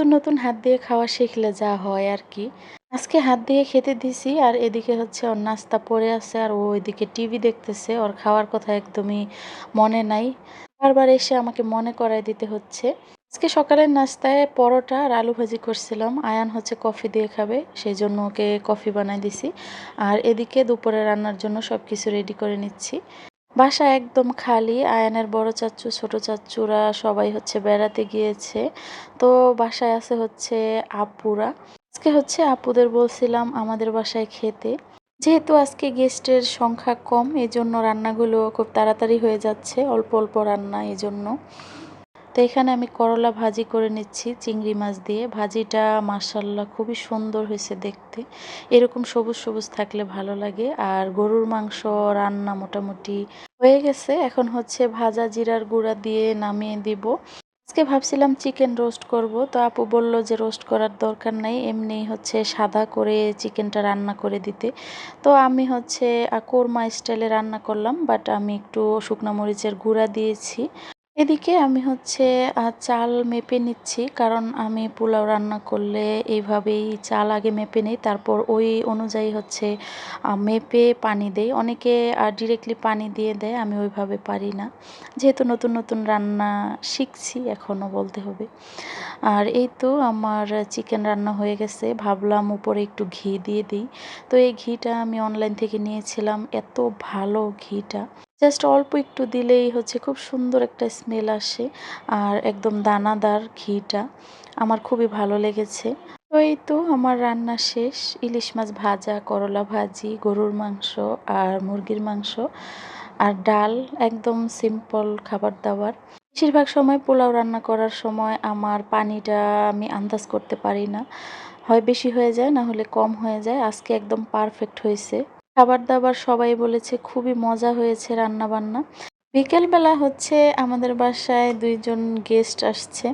নতুন নতুন হাত দিয়ে খাওয়া শিখলে যা হয় আর কি। আজকে হাত দিয়ে খেতে দিছি আর এদিকে হচ্ছে ওর নাস্তা পড়ে আছে আর ও ওইদিকে টিভি দেখতেছে। ওর খাওয়ার কথা একদমই মনে নাই। বারবার এসে আমাকে মনে করায় দিতে হচ্ছে। আজকে সকালের নাস্তায় পরোটা আর আলু ভাজি করছিলাম। আয়ান হচ্ছে কফি দিয়ে খাবে সেই জন্য ওকে কফি বানাই দিছি। আর এদিকে দুপুরে রান্নার জন্য সব কিছু রেডি করে নিচ্ছি। বাসা একদম খালি, আয়নের বড় চাচ্চু ছোট চাচ্চুরা সবাই হচ্ছে বেড়াতে গিয়েছে। তো বাসায় আছে হচ্ছে আপুরা। আজকে হচ্ছে আপুদের বলছিলাম আমাদের বাসায় খেতে। যেহেতু আজকে গেস্টের সংখ্যা কম এই জন্য রান্নাগুলো খুব তাড়াতাড়ি হয়ে যাচ্ছে, অল্প অল্প রান্না এই জন্য তো এখানে আমি করলা ভাজি করে নিচ্ছি, চিংড়ি মাছ দিয়ে। ভাজিটা মাসাল্লাহ খুবই সুন্দর হয়েছে দেখতে। এরকম সবুজ সবুজ থাকলে ভালো লাগে। আর গরুর মাংস রান্না মোটামুটি হয়ে গেছে। এখন হচ্ছে ভাজা জিরার গুঁড়া দিয়ে নামিয়ে দিব। আজকে ভাবছিলাম চিকেন রোস্ট করব। তো আপু বলল যে রোস্ট করার দরকার নাই। এমনি হচ্ছে সাদা করে চিকেনটা রান্না করে দিতে। তো আমি হচ্ছে কোরমা স্টাইলে রান্না করলাম। বাট আমি একটু শুকনো মরিচের গুঁড়া দিয়েছি। এদিকে আমি হচ্ছে চাল মেপে নিচ্ছি। কারণ আমি পোলাও রান্না করলে এইভাবেই চাল আগে মেপে নিই। তারপর ওই অনুযায়ী হচ্ছে মেপে পানি দেই। অনেকে ডিরেক্টলি পানি দিয়ে দেয়। আমি ওইভাবে পারি না। যেহেতু নতুন নতুন রান্না শিখছি এখনও বলতে হবে। আর এই তো আমার চিকেন রান্না হয়ে গেছে। ভাবলাম উপরে একটু ঘি দিয়ে দিই। তো এই ঘিটা আমি অনলাইন থেকে নিয়েছিলাম। এত ভালো ঘিটা। জাস্ট অল্প একটু দিলেই হচ্ছে, খুব সুন্দর একটা স্মেল আসে। আর একদম দানাদার ঘিটা, আমার খুবই ভালো লেগেছে। তো এই তো আমার রান্না শেষ। ইলিশ মাছ ভাজা, করলা ভাজি, গরুর মাংস আর মুরগির মাংস আর ডাল, একদম সিম্পল খাবার দাবার। বেশিরভাগ সময় পোলাও রান্না করার সময় আমার পানিটা আমি আন্দাজ করতে পারি না। হয় বেশি হয়ে যায়, না হলে কম হয়ে যায়। আজকে একদম পারফেক্ট হয়েছে। খাবার দাবার সবাই বলেছে খুবই মজা হয়েছে রান্না বান্না বিকেলবেলা হচ্ছে আমাদের বাসায় দুইজন গেস্ট আসছে,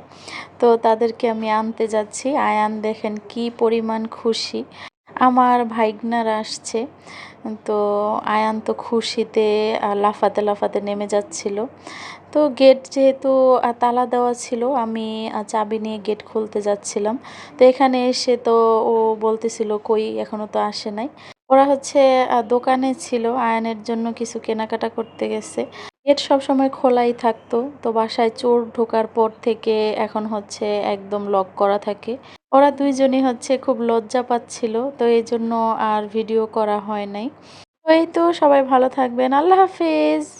তো তাদেরকে আমি আনতে যাচ্ছি। আয়ান দেখেন কি পরিমাণ খুশি। আমার ভাইগনারা আসছে, তো আয়ান তো খুশিতে লাফাতে লাফাতে নেমে যাচ্ছিল। তো গেট যেহেতু তালা দেওয়া ছিল, আমি চাবি নিয়ে গেট খুলতে যাচ্ছিলাম। তো এখানে এসে তো ও বলতেছিল কই এখনও তো আসে নাই। ওরা হচ্ছে দোকানে ছিল, আয়নের জন্য কিছু কেনাকাটা করতে গেছে। গেট সবসময় খোলাই থাকতো, তো বাসায় চোর ঢোকার পর থেকে এখন হচ্ছে একদম লক করা থাকে। ওরা দুইজনই হচ্ছে খুব লজ্জা পাচ্ছিল, তো এই জন্য আর ভিডিও করা হয় নাই। ওই তো, সবাই ভালো থাকবেন। আল্লাহ হাফিজ!